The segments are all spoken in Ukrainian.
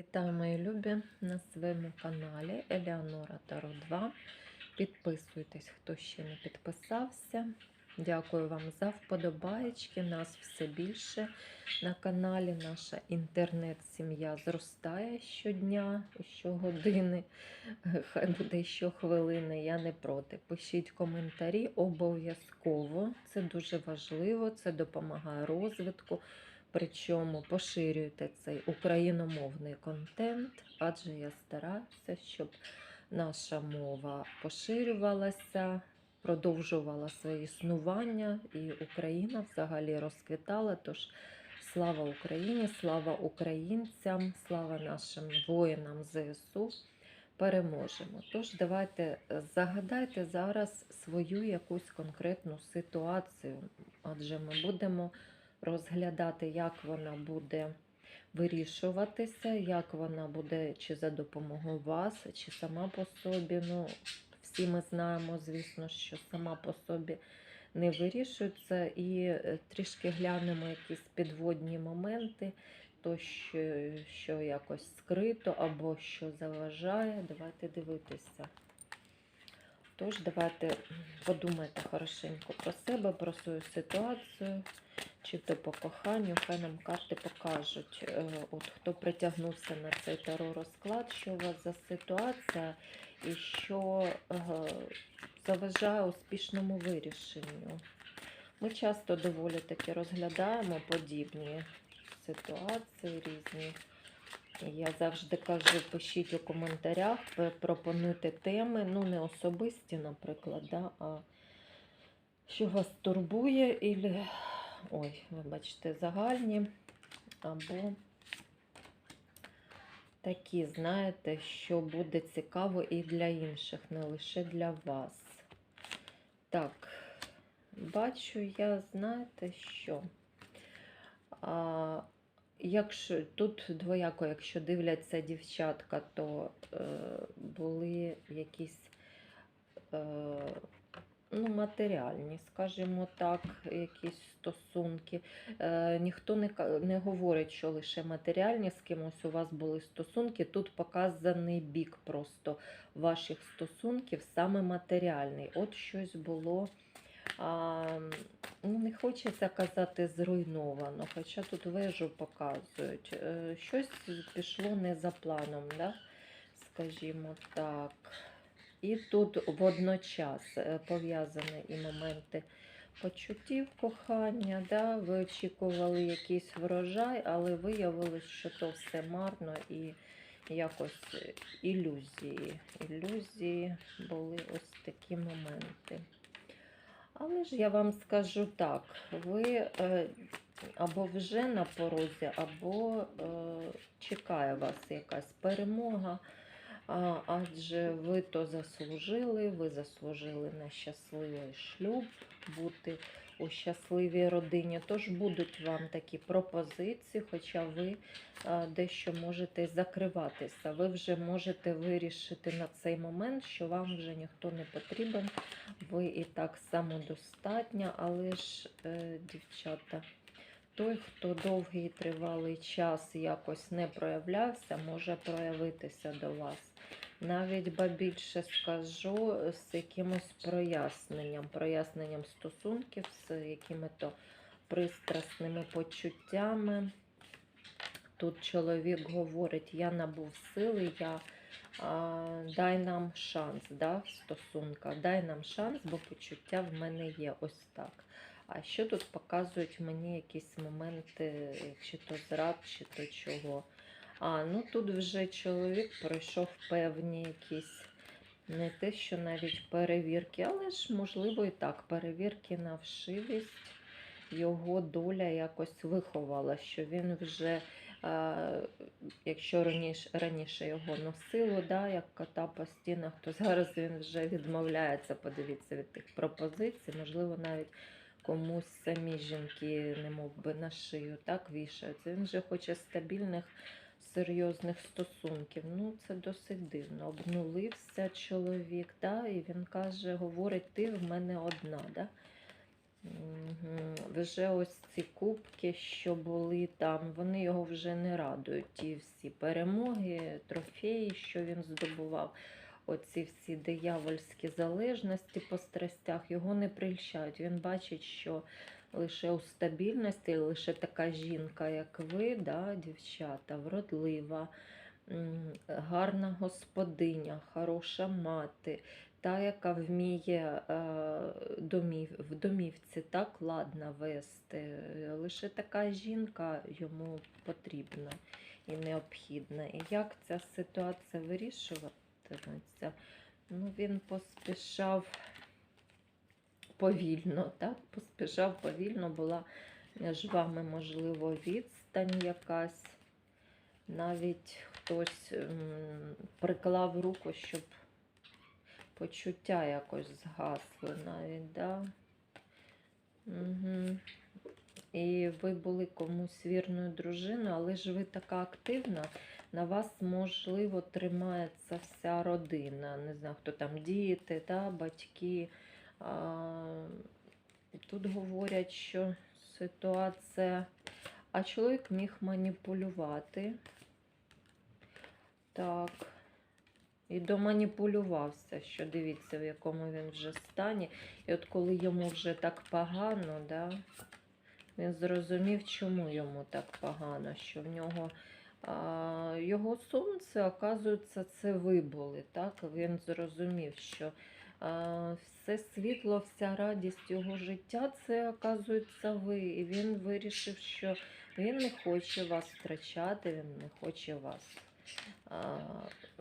Вітаю, мої любі, на своєму каналі Елеонора Таро 2. Підписуйтесь, хто ще не підписався. Дякую вам за вподобаєчки. Нас все більше на каналі. Наша інтернет-сім'я зростає щодня, щогодини, хай буде щохвилини, я не проти. Пишіть коментарі обов'язково. Це дуже важливо, це допомагає розвитку. Причому поширюйте цей україномовний контент, адже я стараюся, щоб наша мова поширювалася, продовжувала своє існування, і Україна взагалі розквітала. Тож слава Україні, слава українцям, слава нашим воїнам ЗСУ. Переможемо. Тож давайте е, загадайте зараз свою якусь конкретну ситуацію, адже ми будемо розглядати, як вона буде вирішуватися, як вона буде чи за допомогою вас, чи сама по собі. Ну, всі ми знаємо, звісно, що сама по собі не вирішується, і е, трішки глянемо якісь підводні моменти, то що, що якось скрито або що заважає. Давайте дивитися. Тож, давайте подумайте хорошенько про себе, про свою ситуацію, чи то по коханню, хай нам карти покажуть, е, от хто притягнувся на цей таро розклад, що у вас за ситуація і що е, заважає успішному вирішенню. Ми часто доволі таки розглядаємо подібні ситуації різні. Я завжди кажу, пишіть у коментарях, пропонуйте теми, ну не особисті, наприклад, да, а що вас турбує, ілі, ой, ви бачите, загальні, або такі, знаєте, що буде цікаво і для інших, не лише для вас. Так, бачу я, знаєте що? А, Якщо тут двояко, якщо дивляться дівчатка, то е, були якісь е, ну, матеріальні, скажімо так, якісь стосунки. Е, ніхто не, не говорить, що лише матеріальні, з кимось у вас були стосунки. Тут показаний бік просто ваших стосунків, саме матеріальний. От щось було. Ну, не хочеться казати зруйновано, хоча тут вежу показують. Е, Щось пішло не за планом, да? скажімо так. І тут водночас е, пов'язані і моменти почуттів кохання. Да? Ви очікували якийсь врожай, але виявилось, що то все марно і якось ілюзії. Ілюзії були ось такі моменти. Але ж я вам скажу так, ви е, або вже на порозі, або е, чекає вас якась перемога, адже ви то заслужили, ви заслужили на щасливий шлюб, бути у щасливій родині. Тож будуть вам такі пропозиції, хоча ви е, дещо можете закриватися. Ви вже можете вирішити на цей момент, що вам вже ніхто не потрібен ви і так самодостатня, але ж, е, дівчата, той, хто довгий тривалий час якось не проявлявся, може проявитися до вас. Навіть ба більше скажу з якимось проясненням, проясненням стосунків, з якими-то пристрасними почуттями. Тут чоловік говорить, я набув сили, я а, дай нам шанс да, в стосунках, дай нам шанс, бо почуття в мене є ось так. А що тут показують мені якісь моменти, чи то зрад, чи то чого. А, ну тут вже чоловік пройшов певні якісь, не те, що навіть перевірки, але ж, можливо, і так, перевірки на вшивість. Його доля якось виховала, що він вже а, якщо раніше, раніше його носило, да, як кота по стінах, то зараз він вже відмовляється, подивіться, від тих пропозицій. Можливо, навіть комусь самі жінки, немов би, на шию так вішаються. Він вже хоче стабільних, серйозних стосунків. Ну, це досить дивно. Обнулився чоловік, да, і він каже, говорить, ти в мене одна. Да? Вже ось ці кубки, що були там, вони його вже не радують. Ті всі перемоги, трофеї, що він здобував. Оці всі диявольські залежності по страстях його не прельщають. Він бачить, що лише у стабільності, лише така жінка, як ви, да, дівчата, вродлива, гарна господиня, хороша мати, та, яка вміє е, домів, в домівці так ладно вести. Лише така жінка йому потрібна і необхідна. І як ця ситуація вирішуватиметься? Ну, він поспішав повільно, так? Поспішав повільно, була між вами, можливо, відстань якась. Навіть хтось приклав руку, щоб почуття якось згасли навіть, да? Угу. І ви були комусь вірною дружиною, але ж ви така активна, на вас, можливо, тримається вся родина. Не знаю, хто там діти, да, батьки. Тут говорять, що ситуація. А чоловік міг маніпулювати. Так. І доманіпулювався, що дивіться, в якому він вже стані. І от коли йому вже так погано, да, він зрозумів, чому йому так погано, що в нього а, його сонце, оказується, це ви були. Так? Він зрозумів, що все світло, вся радість його життя це, оказується, ви. І він вирішив, що він не хоче вас втрачати, він не хоче вас.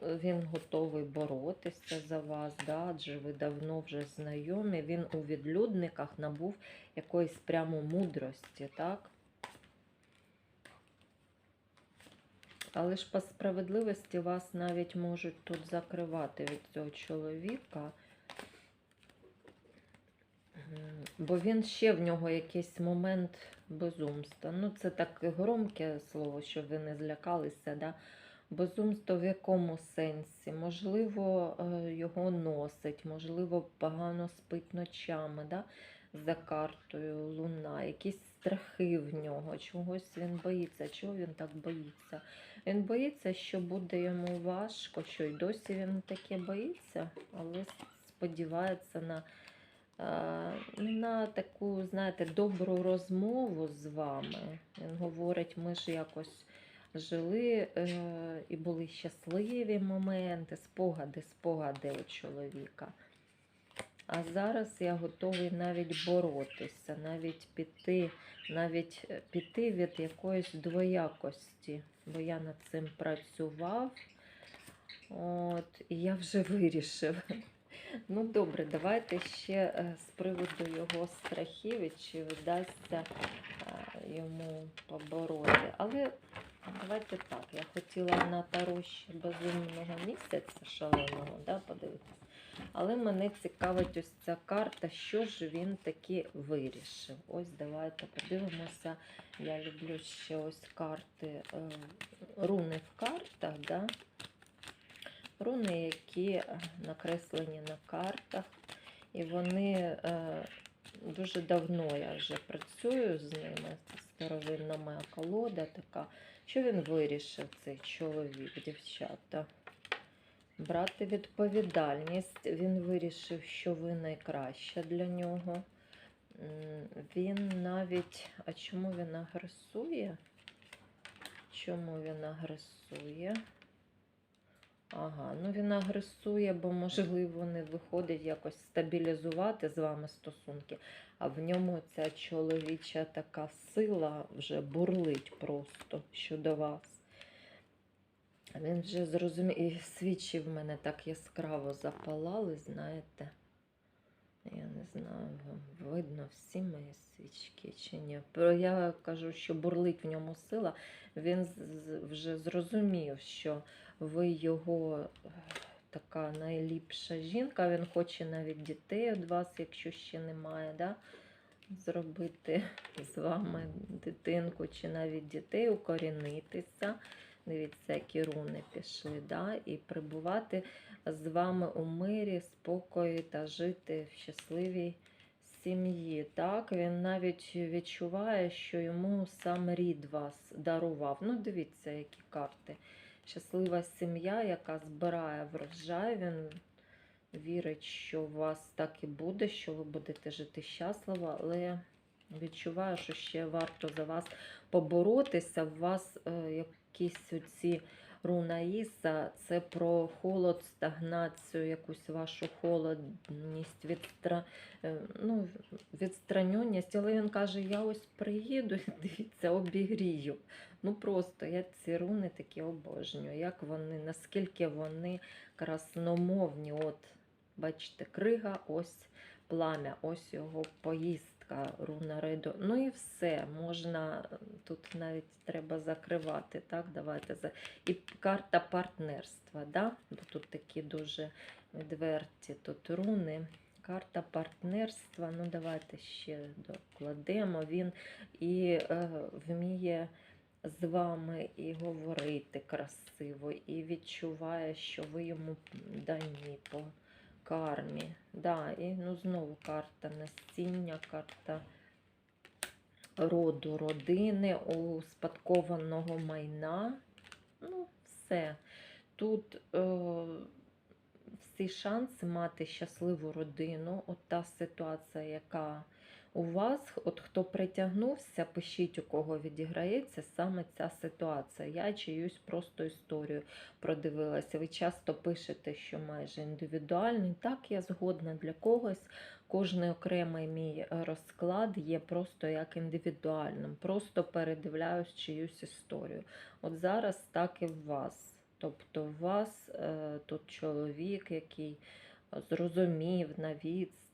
Він готовий боротися за вас, да, адже ви давно вже знайомі. Він у відлюдниках набув якоїсь прямо мудрості, так? Але ж по справедливості вас навіть можуть тут закривати від цього чоловіка. Бо він ще в нього якийсь момент безумства. Ну, це таке громке слово, щоб ви не злякалися, да? Безумство в якому сенсі? Можливо, е, його носить, можливо, погано спить ночами, да? за картою луна, якісь страхи в нього, чогось він боїться. Чого він так боїться? Він боїться, що буде йому важко, що й досі він таке боїться, але сподівається на, на таку, знаєте, добру розмову з вами. Він говорить, ми ж якось жили е, і були щасливі моменти, спогади, спогади у чоловіка. А зараз я готовий навіть боротися, навіть піти, навіть е, піти від якоїсь двоякості, бо я над цим працював. От, і я вже вирішив. Ну, добре, давайте ще е, з приводу його страхів, чи вдасться е, йому побороти. Але давайте так, я хотіла на таро ще безумного місяця шаленого, да, подивитися. Але мене цікавить ось ця карта, що ж він таки вирішив. Ось давайте подивимося. Я люблю ще ось карти, е, руни в картах. Да? Руни, які е, накреслені на картах. І вони е, дуже давно я вже працюю з ними. Це старовинна моя колода така. Що він вирішив, цей чоловік, дівчата? Брати відповідальність. Він вирішив, що ви найкраща для нього. Він навіть. А чому він агресує? Чому він агресує? Ага, ну він агресує, бо, можливо, не виходить якось стабілізувати з вами стосунки, а в ньому ця чоловіча така сила вже бурлить просто щодо вас. Він вже зрозумів, і свічі в мене так яскраво запалали, знаєте. Я не знаю, вам видно всі мої свічки чи ні. Я кажу, що бурлить в ньому сила. Він вже зрозумів, що ви його е, така найліпша жінка. Він хоче навіть дітей від вас, якщо ще немає, да? зробити з вами дитинку чи навіть дітей, укорінитися. Дивіться, які руни пішли, да? і прибувати з вами у мирі, спокої та жити в щасливій сім'ї. Так, він навіть відчуває, що йому сам рід вас дарував. Ну, дивіться, які карти. Щаслива сім'я, яка збирає врожай. Він вірить, що у вас так і буде, що ви будете жити щасливо, але відчуваю, що ще варто за вас поборотися. У вас е, якісь оці руна Іса, це про холод, стагнацію, якусь вашу холодність, відстра... е, ну, відстраненість. Але він каже: я ось приїду, і дивіться, обігрію. Ну просто я ці руни такі обожнюю. Як вони, наскільки вони красномовні. От, бачите, крига, ось плам'я, ось його поїздка, руна рейду. Ну і все, можна, тут навіть треба закривати. так, давайте за... І карта партнерства, да? бо тут такі дуже відверті тут руни. Карта партнерства, ну давайте ще докладемо. Він і е, вміє з вами і говорити красиво, і відчуває, що ви йому дані по кармі. Да, і ну, знову карта насіння, карта роду, родини, успадкованого майна. Ну, все. Тут е, всі шанси мати щасливу родину. От та ситуація, яка у вас, от хто притягнувся, пишіть, у кого відіграється саме ця ситуація. Я чиюсь просто історію продивилася. Ви часто пишете, що майже індивідуальний. Так, я згодна для когось. Кожний окремий мій е, розклад є просто як індивідуальним. Просто передивляюсь чиюсь історію. От зараз так і в вас. Тобто, у вас е, тут чоловік, який зрозумів на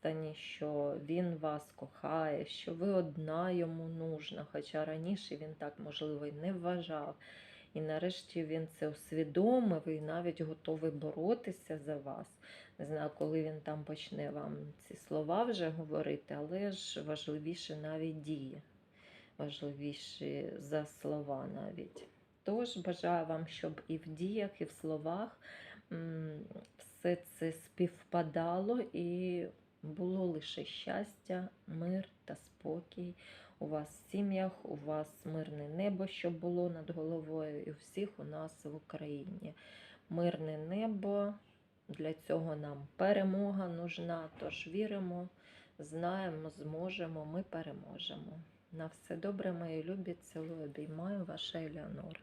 відстані, що він вас кохає, що ви одна йому нужна. Хоча раніше він так, можливо, і не вважав. І нарешті він це усвідомив і навіть готовий боротися за вас. Не знаю, коли він там почне вам ці слова вже говорити, але ж важливіше навіть дії, важливіші за слова навіть. Тож бажаю вам, щоб і в діях, і в словах все це співпадало і було лише щастя, мир та спокій. У вас в сім'ях, у вас мирне небо, щоб було над головою, і у всіх у нас в Україні. Мирне небо. Для цього нам перемога нужна. Тож віримо, знаємо, зможемо, ми переможемо. На все добре, мої любі, цілую, обіймаю, ваша Елеонора.